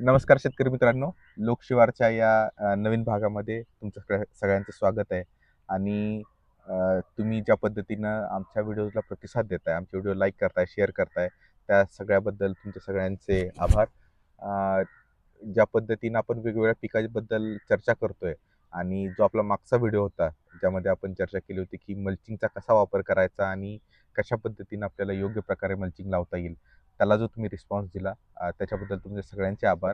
नमस्कार शेतकरी मित्रांनो. लोकशिवारच्या या नवीन भागामध्ये तुमचं सगळ्या- सगळ्यांचं स्वागत आहे. आणि तुम्ही ज्या पद्धतीनं आमच्या व्हिडिओजला प्रतिसाद देताय आमचे व्हिडिओ लाईक करताय शेअर करताय त्या सगळ्याबद्दल तुमचे सगळ्यांचे आभार. ज्या पद्धतीनं आपण वेगवेगळ्या पिकाबद्दल चर्चा करतोय आणि जो आपला मागचा व्हिडिओ होता ज्यामध्ये आपण चर्चा केली होती की मल्चिंगचा कसा वापर करायचा आणि कशा पद्धतीनं आपल्याला योग्य प्रकारे मल्चिंग लावता येईल त्याला जो तुम्ही रिस्पॉन्स दिला त्याच्याबद्दल तुमचे सगळ्यांचे आभार.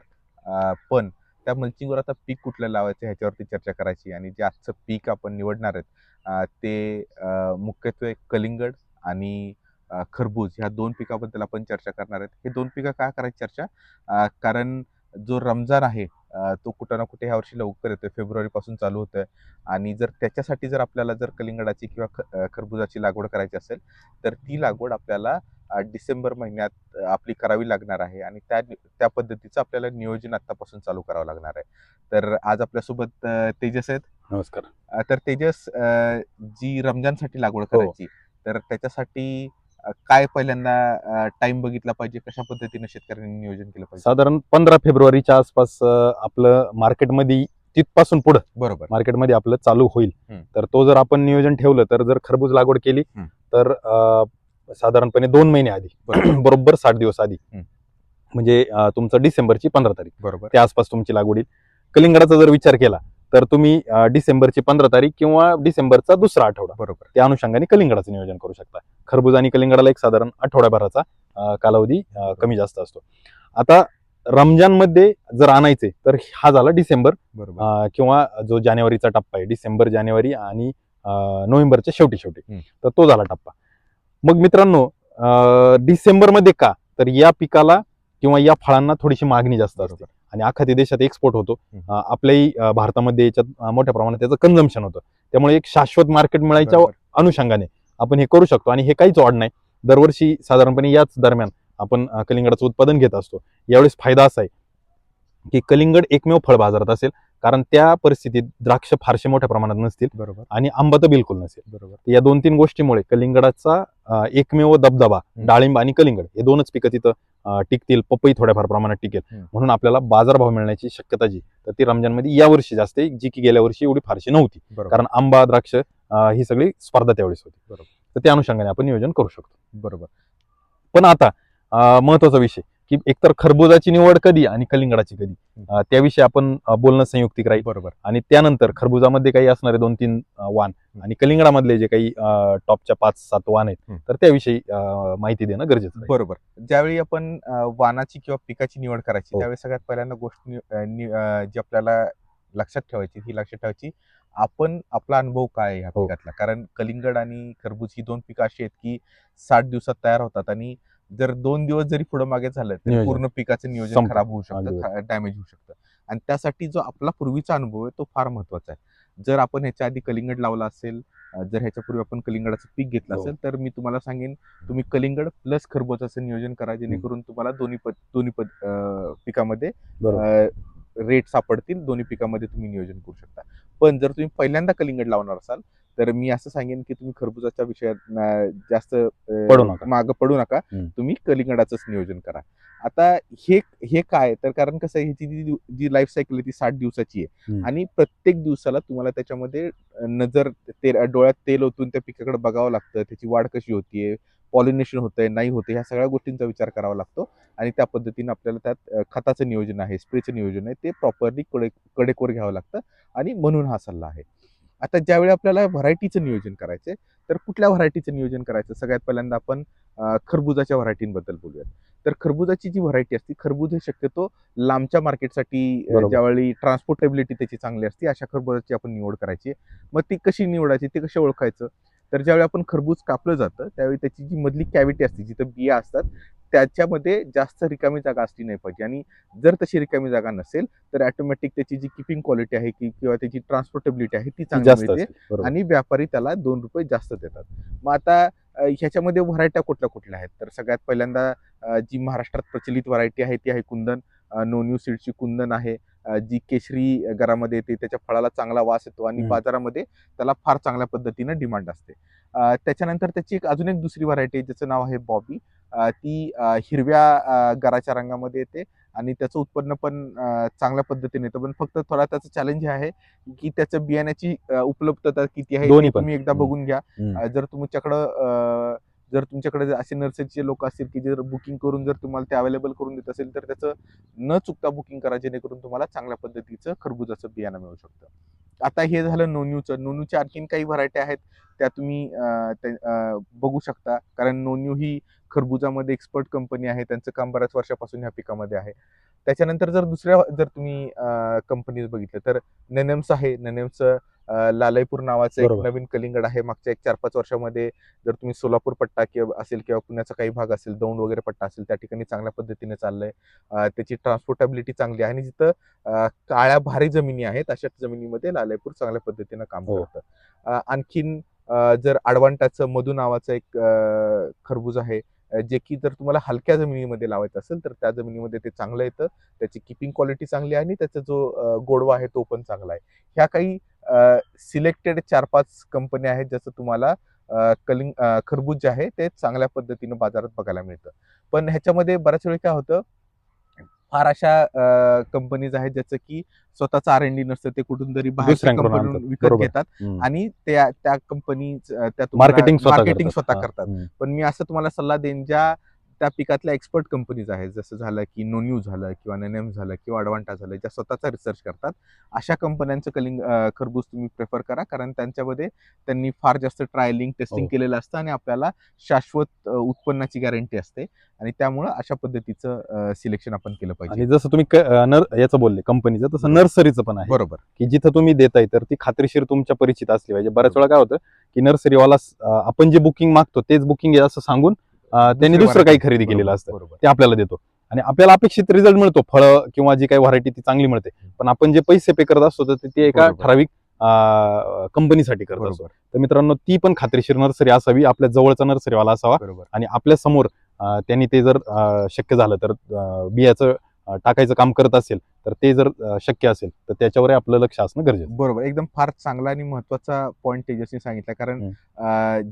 पण त्या मल्चिंगवर आता पीक कुठलं लावायचं ह्याच्यावरती चर्चा करायची आणि जे आजचं पीक आपण निवडणार आहेत ते मुख्यत्वे कलिंगड आणि खरबूज ह्या दोन पिकाबद्दल आपण चर्चा करणार आहेत. हे दोन पिकं का करायची चर्चा? कारण जो रमजान आहे तो कुठं ना कुठे ह्या वर्षी लवकर येतोय. फेब्रुवारीपासून चालू होतोय. आणि जर त्याच्यासाठी जर आपल्याला जर कलिंगडाची किंवा ख खरबुजाची लागवड करायची असेल तर ती लागवड आपल्याला डिसेंबर महिन्यात आपली करावी लागणार आहे आणि त्या त्या पद्धतीचं आपल्याला नियोजन आत्तापासून चालू करावं लागणार आहे. तर आज आपल्यासोबत तेजस आहेत. नमस्कार. तर तेजस अ, जी रमजानसाठी लागवड हो. करायची तर त्याच्यासाठी अ, काय पहिल्यांदा टाइम बघितला पाहिजे? कशा पद्धतीने शेतकऱ्यांनी नियोजन केलं पाहिजे? साधारण पंधरा फेब्रुवारीच्या आसपास अं, आपलं मार्केटमध्ये तिथपासून पुढं बरोबर. मार्केटमध्ये आपलं चालू होईल. हम्म. तर तो जर आपण नियोजन ठेवलं तर जर खरबूज लागवड केली हम्म. तर अं, साधारणपणे दोन महिने आधी. बरोबर. साठ दिवस आधी. म्हणजे तुमचं डिसेंबरची पंधरा तारीख. बरोबर. त्या आसपास तुमची लागवड येईल. कलिंगडाचा जर विचार केला तर तुम्ही डिसेंबरची पंधरा तारीख किंवा डिसेंबरचा दुसरा आठवडा. बरोबर. त्या अनुषंगाने कलिंगडाचं नियोजन करू शकता. खरबूज आणि कलिंगडाला एक साधारण आठवड्याभराचा कालावधी कमी जास्त असतो. आता रमजानमध्ये जर आणायचे तर हा झाला डिसेंबर किंवा जो जानेवारीचा टप्पा आहे डिसेंबर जानेवारी आणि नोव्हेंबरच्या शेवटी शेवटी. तर तो झाला टप्पा. मग मित्रांनो डिसेंबरमध्ये का? तर या पिकाला किंवा या फळांना थोडीशी मागणी जास्त असते. आणि आखाती देशात एक्सपोर्ट होतो. आपल्याही भारतामध्ये याच्यात मोठ्या प्रमाणात त्याचं कन्झम्पन होतं. त्यामुळे एक शाश्वत मार्केट मिळायच्या. अनुषंगाने आपण हे करू शकतो. आणि हे काहीच वाढ नाही. दरवर्षी साधारणपणे याच दरम्यान आपण कलिंगडाचं उत्पादन घेत असतो. यावेळेस फायदा असा आहे की कलिंगड एकमेव फळ बाजारात असेल. कारण त्या परिस्थितीत द्राक्ष फारसे मोठ्या प्रमाणात नसतील बरोबर. आणि आंबा तर बिलकुल नसेल. बरोबर. या दोन तीन गोष्टीमुळे कलिंगडाचा एकमेव दबदबा. डाळिंब आणि कलिंगड हे दोनच पिकं तिथं टिकतील पपई थोड्याफार प्रमाणात टिकेल. म्हणून आपल्याला बाजारभाव मिळण्याची शक्यता जी तर ती रमजानमध्ये या वर्षी जास्त जी की गेल्या वर्षी एवढी फारशी नव्हती. कारण आंबा द्राक्ष ही सगळी स्पर्धा त्यावेळेस होती. बरोबर. तर त्या अनुषंगाने आपण नियोजन करू शकतो. बरोबर. पण आता महत्त्वाचा विषय. की एकतर खरबुजाची निवड कधी आणि कलिंगडाची कधी? त्याविषयी आपण बोलणं संयुक्तिक राहील. बरोबर. आणि त्यानंतर खरबुजामध्ये काही असणारे दोन तीन वाण आणि कलिंगडामधले जे काही टॉपच्या पाच सात वाण आहेत. तर त्याविषयी माहिती देणं गरजेचं आहे बरोबर. ज्यावेळी आपण अ, वाणाची किंवा पिकाची निवड करायची हो. त्यावेळी सगळ्यात पहिल्यांदा गोष्ट जी आपल्याला लक्षात ठेवायची ही लक्षात ठेवायची आपण आपला अनुभव काय आहे ह्या हो. पिकातला? कारण कलिंगड आणि खरबूज ही दोन पिकं अशी आहेत की साठ दिवसात तयार होतात आणि जर दोन दिवस जरी पुढे मागे झालं तर नियोजन. पूर्ण पिकाचं नियोजन. खराब होऊ अगदी शकतं डॅमेज होऊ शकतं आणि त्यासाठी जो आपला पूर्वीचा अनुभव आहे तो फार महत्त्वाचा आहे जर आपण ह्याच्या आधी कलिंगड लावला असेल अ, जर ह्याच्यापूर्वी आपण कलिंगडाचं पीक घेतलं हो. असेल तर मी तुम्हाला सांगेन तुम्ही कलिंगड प्लस खरबुजाचं नियोजन करा जेणेकरून तुम्हाला दोन्ही पद दोन्ही पद अं, पिकामध्ये बरोबर रेट सापडतील दोन्ही पिकामध्ये तुम्ही नियोजन करू शकता पण जर तुम्ही पहिल्यांदा कलिंगड लावणार असाल तर मी असं सांगेन की तुम्ही खरबुजाच्या विषयात जास्त पडू नका. माग पडू नका. तुम्ही कलिंगडाचंच नियोजन करा. आता हे हे काय? तर कारण कसं आहे ह्याची जी जी लाईफ सायकल आहे ती साठ दिवसाची आहे. आणि प्रत्येक दिवसाला तुम्हाला त्याच्यामध्ये नजर तेल डोळ्यात तेल ओतून त्या पिकाकडे बघावं लागतं. त्याची वाढ कशी होतीये? पॉलिनेशन होतंय नाही होते ह्या सगळ्या गोष्टींचा विचार करावा लागतो. आणि त्या पद्धतीने आपल्याला त्यात खताचं नियोजन आहे स्प्रेचं नियोजन आहे ते प्रॉपरली कडे कडेकोर घ्यावं लागतं. आणि म्हणून हा सल्ला आहे. आता ज्यावेळी आपल्याला व्हरायटीचं नियोजन करायचंय तर कुठल्या व्हरायटीचं नियोजन करायचं? सगळ्यात पहिल्यांदा आपण खरबुजाच्या व्हरायटींबद्दल बोलूयात. तर खरबुजाची जी व्हरायटी असते खरबूज हे शक्यतो लांबच्या मार्केटसाठी. ज्यावेळी ट्रान्सपोर्टेबिलिटी त्याची चांगली असते अशा खरबुजाची आपण निवड करायची. मग ती कशी निवडायची ते कसे ओळखायचं? तर ज्यावेळी आपण खरबूज कापलं जातं त्यावेळी त्याची जी मधली कॅव्हिटी असते जिथं बिया असतात त्याच्यामध्ये जास्त रिकामी जागा असली नाही पाहिजे. आणि जर तशी रिकामी जागा नसेल तर ऑटोमॅटिक त्याची जी किपिंग क्वालिटी आहे की किंवा त्याची ट्रान्सपोर्टेबिलिटी आहे ती चांगली मिळते. आणि व्यापारी त्याला दोन रुपये जास्त देतात. मग आता ह्याच्यामध्ये व्हरायट्या कुठल्या कुठल्या आहेत? तर सगळ्यात पहिल्यांदा जी महाराष्ट्रात प्रचलित व्हरायटी आहे ती आहे कुंदन. नोन्यू सीडची कुंदन आहे. जी केशरी घरामध्ये येते त्याच्या फळाला चांगला वास येतो आणि. बाजारामध्ये त्याला फार चांगल्या पद्धतीनं डिमांड असते. त्याच्यानंतर त्याची एक अजून एक दुसरी व्हरायटी आहे ज्याचं नाव आहे बॉबी ती हिरव्या अं, गराच्या रंगामध्ये येते आणि त्याचं उत्पन्न पण चांगल्या पद्धतीने येतं पण फक्त थोडा त्याचं चॅलेंज आहे की त्याचं बियाण्याची उपलब्धता किती आहे. तुम्ही एकदा. बघून घ्या जर तुमच्याकडं जर तुमच्याकडे जर असे नर्सरीचे लोक असतील की जर बुकिंग करून जर तुम्हाला ते अवेलेबल करून देत असेल तर त्याचं न चुकता बुकिंग करा जेणेकरून तुम्हाला चांगल्या पद्धतीचं खरबुजाचं बियाणं मिळू शकतं. आता हे झालं नोन्यूचं नोन्यूच्या आणखीन काही व्हरायटी आहेत त्या तुम्ही बघू शकता. कारण नोन्यू ही खरबुजामध्ये एक्सपर्ट कंपनी आहे त्यांचं काम बऱ्याच वर्षापासून ह्या पिकामध्ये आहे. त्याच्यानंतर जर दुसऱ्या जर तुम्ही कंपनीज बघितलं तर ननेम्स आहे ननेम्सचं अं, लालयपूर नावाचं एक. नवीन कलिंगड आहे मागच्या एक चार पाच वर्षामध्ये जर तुम्ही सोलापूर पट्टा किंवा असेल किंवा पुण्याचा काही भाग असेल दौंड वगैरे पट्टा असेल त्या ठिकाणी चांगल्या पद्धतीने चाललंय त्याची ट्रान्सपोर्टेबिलिटी चांगली आहे आणि जिथं काळ्या भारी जमिनी आहेत अशा जमिनीमध्ये लालयपूर चांगल्या पद्धतीनं काम हो. करतं आणखीन जर अडवांटाचं मधू नावाचं एक खरबूज आहे जे की जर तुम्हाला हलक्या जमिनीमध्ये लावायचं असेल तर त्या जमिनीमध्ये ते चांगलं येतं. त्याची किपिंग क्वालिटी चांगली आहे आणि त्याचा जो गोडवा आहे तो पण चांगला आहे. ह्या काही सिलेक्टेड चार पाच कंपन्या आहेत ज्याचं तुम्हाला कलिंग खरबूज जे आहे ते चांगल्या पद्धतीनं बाजारात बघायला मिळतं. पण ह्याच्यामध्ये बऱ्याच वेळी काय होतं फार अशा कंपनीज आहेत ज्याचं की स्वतःचं आर एन डी नसतं ते कुठून तरी आणतात. विकत. घेतात. आणि त्या त्या कंपनी त्या मार्केटिंग स्वतः करतात. पण मी असं तुम्हाला सल्ला देईन ज्या त्या पिकातल्या एक्सपर्ट कंपनीज आहेत. जसं झालं की नोन्यू झालं किंवा ननेम झालं किंवा अडवांटा झालं ज्या स्वतःचा रिसर्च करतात. अशा कंपन्यांचं कलिंग खरबूज तुम्ही प्रेफर करा. कारण त्यांच्यामध्ये त्यांनी फार जास्त ट्रायलिंग टेस्टिंग हो. केलेलं असतं आणि आपल्याला शाश्वत उत्पन्नाची गॅरंटी असते. आणि त्यामुळं अशा पद्धतीचं सिलेक्शन आपण केलं पाहिजे. आणि जसं तुम्ही याचं बोलले कंपनीचं तसं नर्सरीचं पण आहे. बरोबर. की जिथं तुम्ही देताय तर ती खात्रीशीर तुमच्या परिचित असली पाहिजे. बऱ्याच वेळा काय होतं की नर्सरीवाला आपण जे बुकिंग मागतो तेच बुकिंग असं सांगून त्यांनी दुसरी काही. खरेदी केलेलं असतं. ते आपल्याला देतो. आणि आपल्याला अपेक्षित रिझल्ट मिळतो. फळं किंवा जी काही व्हरायटी ती चांगली मिळते. पण आपण जे पैसे पे करत असतो तर ते- एका. ठराविक कंपनीसाठी करत असतो. तर मित्रांनो ती पण खात्रीशीर नर्सरी असावी. आपल्या जवळचा नर्सरीवाला असावा. आणि आपल्यासमोर त्यांनी ते जर शक्य झालं तर बियाचं टाकायचं काम करत असेल तर ते जर शक्य असेल तर त्याच्यावर आपलं लक्ष असणं गरजेचं आहे. बरोबर. एकदम फार चांगला आणि महत्त्वाचा पॉईंट तेजसने सांगितला. कारण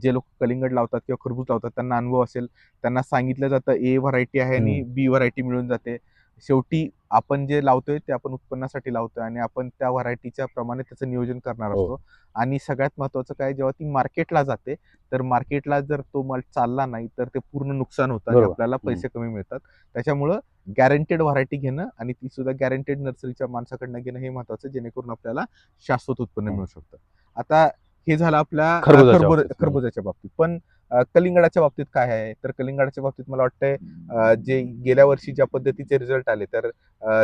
जे लोक कलिंगड लावतात किंवा खरबूज लावतात त्यांना अनुभव असेल. त्यांना सांगितलं जातं ए व्हरायटी आहे आणि बी व्हरायटी मिळून जाते. शेवटी आपण जे लावतोय ते आपण उत्पन्नासाठी लावतोय आणि आपण त्या व्हरायटीच्या प्रमाणे त्याचं नियोजन करणार हो. असतो आणि सगळ्यात महत्वाचं काय जेव्हा ती मार्केटला जाते तर मार्केटला जर तो माल चालला नाही तर ते पूर्ण नुकसान होतं आणि बरोबर. आपल्याला पैसे कमी मिळतात त्याच्यामुळं गॅरंटेड व्हरायटी घेणं आणि ती सुद्धा गॅरंटेड नर्सरीच्या माणसाकडनं घेणं हे महत्वाचं जेणेकरून आपल्याला शाश्वत उत्पन्न हम्म. मिळू शकतं आता हे झालं आपल्या खरबुजाच्या खरबूज- बाबतीत. पण कलिंगडाच्या बाबतीत काय आहे? तर कलिंगडाच्या बाबतीत मला वाटतंय जे गेल्या वर्षी ज्या पद्धतीचे रिझल्ट आले तर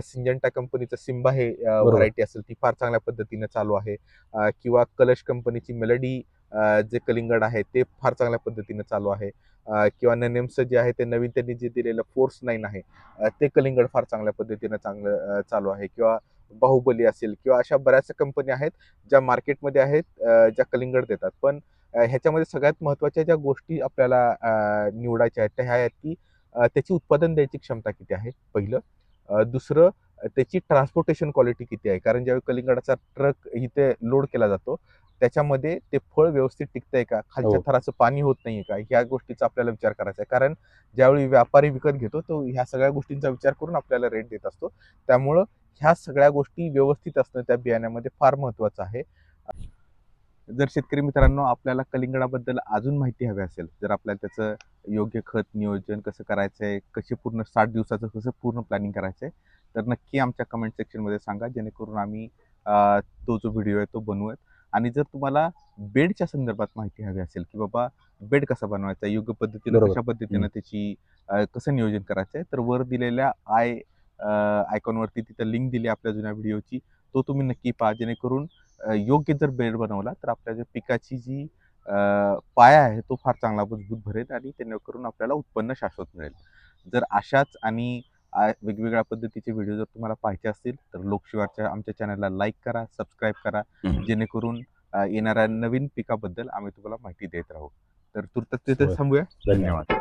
सिंजंटा कंपनीचं सिम्बा हे. व्हरायटी असेल ती फार चांगल्या पद्धतीने चालू आहे. किंवा कलश कंपनीची मेलडी जे कलिंगड आहे ते फार चांगल्या पद्धतीने चालू आहे. किंवा ननेम्सचं जे आहे ते नवीन त्यांनी जे दिलेलं फोर्स नाईन आहे ते कलिंगड फार चांगल्या पद्धतीने चांगलं चालू आहे. किंवा बाहुबली असेल किंवा अशा बऱ्याचशा कंपन्या आहेत ज्या मार्केटमध्ये आहेत ज्या कलिंगड देतात. पण ह्याच्यामध्ये सगळ्यात महत्त्वाच्या ज्या गोष्टी आपल्याला निवडायच्या आहेत त्या ह्या आहेत की त्याची उत्पादन द्यायची क्षमता किती आहे पहिलं. दुसरं त्याची ट्रान्सपोर्टेशन क्वालिटी किती आहे? कारण ज्यावेळी कलिंगडाचा ट्रक इथे लोड केला जातो त्याच्यामध्ये ते फळ व्यवस्थित टिकतंय का? खालच्या हो. थराचं पाणी होत नाहीये का? ह्या गोष्टीचा आपल्याला विचार करायचा आहे. कारण ज्यावेळी व्यापारी विकत घेतो तो ह्या सगळ्या गोष्टींचा विचार करून आपल्याला रेट देत असतो. त्यामुळं ह्या सगळ्या गोष्टी व्यवस्थित असणं त्या बियाण्यामध्ये फार महत्वाचं आहे जर शेतकरी मित्रांनो आपल्याला कलिंगडाबद्दल अजून माहिती हवी असेल जर आपल्याला त्याचं योग्य खत नियोजन कसं करायचं आहे कशी पूर्ण साठ दिवसाचं कसं पूर्ण प्लॅनिंग करायचं आहे तर नक्की आमच्या कमेंट सेक्शनमध्ये सांगा जेणेकरून आम्ही तो जो व्हिडिओ आहे तो बनवूयात आणि जर तुम्हाला बेडच्या संदर्भात माहिती हवी असेल की बाबा बेड कसा बनवायचा योग्य पद्धतीनं. कशा पद्धतीनं. त्याची कसं नियोजन करायचं आहे तर वर दिलेल्या आय आयकॉनवरती तिथं लिंक दिली आपल्या जुन्या व्हिडिओची तो तुम्ही नक्की पहा जेणेकरून योग्य जर बेड बनवला तर आपल्या ज्या पिकाची जी पाया आहे तो फार चांगला मजबूत भरेल आणि जेणेकरून आपल्याला उत्पन्न शाश्वत मिळेल. जर अशाच आणि वेगवेगळ्या पद्धतीचे व्हिडिओ जर तुम्हाला पाहिजे असतील तर लोकशिवारच्या आमच्या चॅनलला लाईक करा सबस्क्राईब करा जेणेकरून येणाऱ्या नवीन पिकाबद्दल आम्ही तुम्हाला माहिती देत राहू. तर तुर्त तिथे. थांबूया. धन्यवाद.